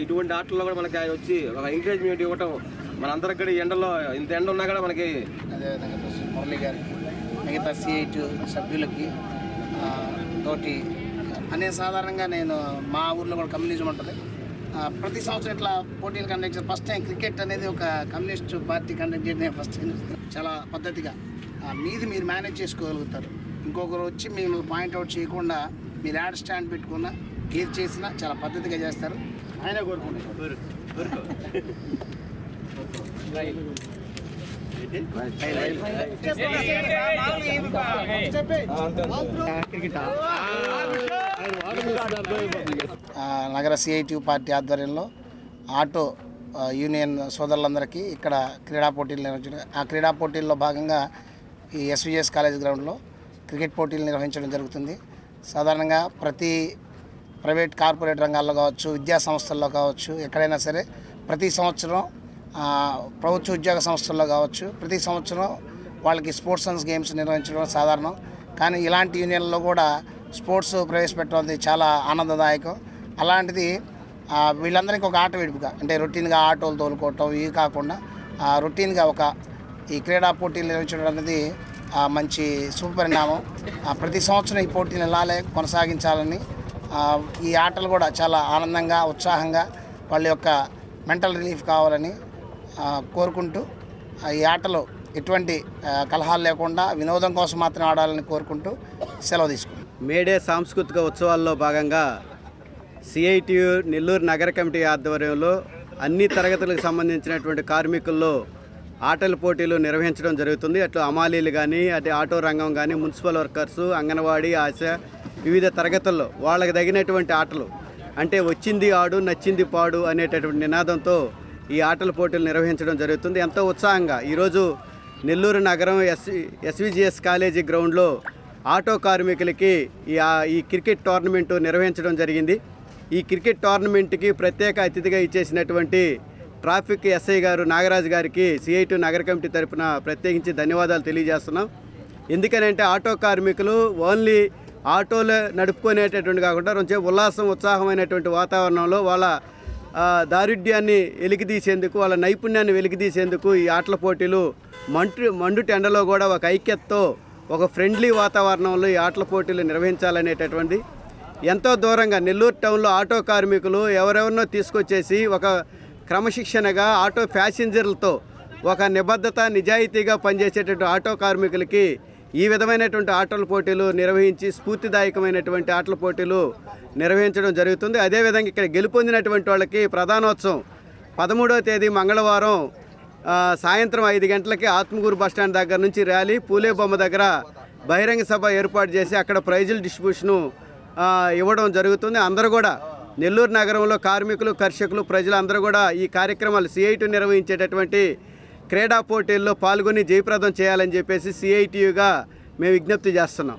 ఇటువంటి ఆటల్లో కూడా మనకి ఆయన వచ్చి ఒక ఎంకరేజ్మెంట్ ఇవ్వటం మనందరికి కూడా ఎండలో ఇంత ఎండ ఉన్నా కూడా మనకి అదేవిధంగా మురళి గారికి మిగతా సిఐటి సభ్యులకి తోటి అనే సాధారణంగా నేను మా ఊర్లో కూడా కమ్యూనిజం ఉంటుంది. ప్రతి సంవత్సరం ఇట్లా పోటీలు కండక్ట్ ఫస్ట్ టైం క్రికెట్ అనేది ఒక కమ్యూనిస్ట్ పార్టీ కండక్ట్ చేయడం ఫస్ట్ టైం చాలా పద్ధతిగా. మీది మీరు మేనేజ్ చేసుకోగలుగుతారు. ఇంకొకరు వచ్చి మిమ్మల్ని పాయింట్అవుట్ చేయకుండా మీరు యాడ్ స్టాండ్ పెట్టుకున్నా ఏది చేసినా చాలా పద్ధతిగా చేస్తారు. ఆయన కోరుకుంటారు నగర సిఐటి పార్టీ ఆధ్వర్యంలో ఆటో యూనియన్ సోదరులందరికీ ఇక్కడ క్రీడా పోటీలు నిర్వహించడం ఆ క్రీడా పోటీల్లో భాగంగా ఈ ఎస్విఎస్ కాలేజ్ గ్రౌండ్లో క్రికెట్ పోటీలు నిర్వహించడం జరుగుతుంది. సాధారణంగా ప్రతి ప్రైవేట్ కార్పొరేట్ రంగాల్లో కావచ్చు విద్యా సంస్థల్లో కావచ్చు ఎక్కడైనా సరే ప్రతి సంవత్సరం ప్రభుత్వ ఉద్యోగ సంస్థల్లో కావచ్చు ప్రతి సంవత్సరం వాళ్ళకి స్పోర్ట్స్ అండ్ గేమ్స్ నిర్వహించడం సాధారణం. కానీ ఇలాంటి యూనియన్లో కూడా స్పోర్ట్స్ ప్రవేశపెట్టడం అనేది చాలా ఆనందదాయకం. అలాంటిది వీళ్ళందరికీ ఒక ఆట విడుపుగా అంటే రొటీన్గా ఆటోలు తోలుకోవటం ఇవి కాకుండా రొటీన్గా ఒక ఈ క్రీడా పోటీలు నిర్వహించడం అనేది మంచి శుభపరిణామం ప్రతి సంవత్సరం ఈ పోటీలు ఇలాగే కొనసాగించాలని ఈ ఆటలు కూడా చాలా ఆనందంగా ఉత్సాహంగా వాళ్ళ యొక్క మెంటల్ రిలీఫ్ కావాలని కోరుకుంటూ ఈ ఆటలు ఎటువంటి కలహాలు లేకుండా వినోదం కోసం మాత్రం ఆడాలని కోరుకుంటూ సెలవు తీసుకుంటాం మేడే సాంస్కృతిక ఉత్సవాల్లో భాగంగా సిఐటియు నెల్లూరు నగర కమిటీ ఆధ్వర్యంలో అన్ని తరగతులకు సంబంధించినటువంటి కార్మికుల్లో ఆటల పోటీలు నిర్వహించడం జరుగుతుంది. అటు అమాలీలు కానీ అటు ఆటో రంగం కానీ మున్సిపల్ వర్కర్సు అంగన్వాడీ ఆశ వివిధ తరగతుల్లో వాళ్ళకి తగినటువంటి ఆటలు. అంటే వచ్చింది ఆడు నచ్చింది పాడు అనేటటువంటి నినాదంతో ఈ ఆటల పోటీలు నిర్వహించడం జరుగుతుంది. ఎంతో ఉత్సాహంగా ఈరోజు నెల్లూరు నగరం ఎస్ ఎస్విజిఎస్ కాలేజీ గ్రౌండ్లో ఆటో కార్మికులకి ఈ ఈ క్రికెట్ టోర్నమెంటు నిర్వహించడం జరిగింది. ఈ క్రికెట్ టోర్నమెంట్కి ప్రత్యేక అతిథిగా ఇచ్చేసినటువంటి ట్రాఫిక్ ఎస్ఐ గారు నాగరాజు గారికి సిఐటి నగర కమిటీ తరపున ప్రత్యేకించి ధన్యవాదాలు తెలియజేస్తున్నాం. ఎందుకనంటే ఆటో కార్మికులు ఓన్లీ ఆటోలు నడుపుకునేటటువంటి కాకుండా కొంచెం ఉల్లాసం ఉత్సాహమైనటువంటి వాతావరణంలో వాళ్ళ దారుఢ్యాన్ని వెలికితీసేందుకు వాళ్ళ నైపుణ్యాన్ని వెలికితీసేందుకు ఈ ఆటల పోటీలు మంటు మండు టెండలో కూడా ఒక ఐక్యతతో ఒక ఫ్రెండ్లీ వాతావరణంలో ఈ ఆటల పోటీలు నిర్వహించాలనేటటువంటి ఎంతో దూరంగా నెల్లూరు టౌన్లో ఆటో కార్మికులు ఎవరెవరినో తీసుకొచ్చేసి ఒక క్రమశిక్షణగా ఆటో ప్యాసింజర్లతో ఒక నిబద్ధత నిజాయితీగా పనిచేసేటటువంటి ఆటో కార్మికులకి ఈ విధమైనటువంటి ఆటల పోటీలు నిర్వహించి స్ఫూర్తిదాయకమైనటువంటి ఆటల పోటీలు నిర్వహించడం జరుగుతుంది. అదేవిధంగా ఇక్కడ గెలుపొందినటువంటి వాళ్ళకి ప్రధానోత్సవం పదమూడవ తేదీ మంగళవారం సాయంత్రం ఐదు గంటలకి ఆత్మగూరు బస్టాండ్ దగ్గర నుంచి ర్యాలీ పూలే బొమ్మ దగ్గర బహిరంగ సభ ఏర్పాటు చేసి అక్కడ ప్రైజుల డిస్ట్రిబ్యూషను ఇవ్వడం జరుగుతుంది. అందరూ కూడా నెల్లూరు నగరంలో కార్మికులు కర్షకులు ప్రజలందరూ కూడా ఈ కార్యక్రమాలు సిఐటి నిర్వహించేటటువంటి క్రీడా పోటీల్లో పాల్గొని జయప్రదం చేయాలని చెప్పేసి సిఐటియుగా మేము విజ్ఞప్తి చేస్తున్నాం.